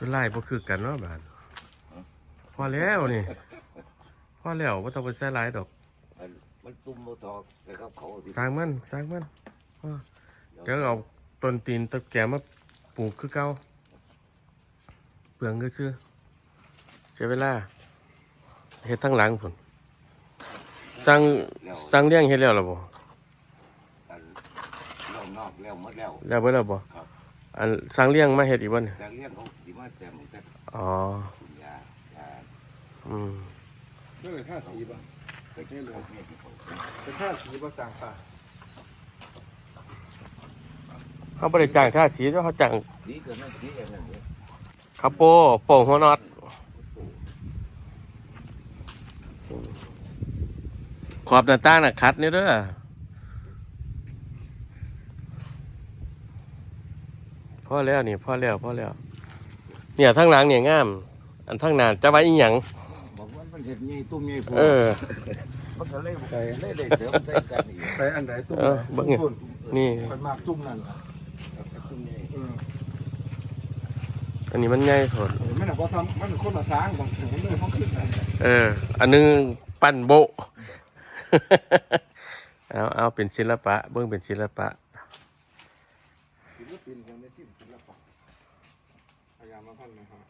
คือไล่บ่คือกันเนาะบาดพอแล้วนี่ พอแล้วบ่ต้องไปใส่หลายดอก มันมันตุ่มโมทอกนะครับเขาสิสร้างมันสร้างมันพอเดี๋ยวเอาต้นตีนตะแกรงมาปลูกคือเก่าเปลืองก็ซื้อเสียเวลาเฮ็ดทั้งหลังพุ่นสร้างแล้วสร้างเลี้ยงเฮ็ดแล้วล่ะบ่อันแล้วนอกแล้วหมดแล้วแล้วเบิดแล้วบ่ครับอันสร้างเลี้ยงมาเฮ็ดอีกบ่เนี่ยจากเลี้ยงเขาสิมา แต่มแต่อ๋อคุณยายาอืมเรื่องท่าสีบ่แต่เกี่ยวกับเนี่ยที่เขาเป็นท่าสีบ่สร้างป่าเขาบ่ได้จ้างท่าสีแต่เขาจ้างสีก็นั่นสีอย่างนั้นเนี่ยคาโปโป่งหัวน็อตขอบหน้าต่างน่ะคัดนี่เด้อพอแล้วนี่พอแล้วพอแล้ว เนี่ยทั้งหลังเนี่ยงาม อันทั้งนานจะไว้อีหยังบอกว่ามันเห็ดใหญ่ตุ้มใหญ่ฟูเออมันก็เลยใส่เลยได้เสริมใส่กันอีกใส่อันไหนตุ้มบ้างเนี่นี่มันมากตุ้มนั่นตุ้มใหญ่อันนี้มันใหญ่ถอดมันน่ะบ่ทำมันคนละทางของผมเลยเขาขึ้นเออ อันนึงปั่นโบเอาเอาเป็นศิลปะ เบื้องเป็นศิลปะศิลปินคนในศิลปะ พยายามมาพันหนะครับ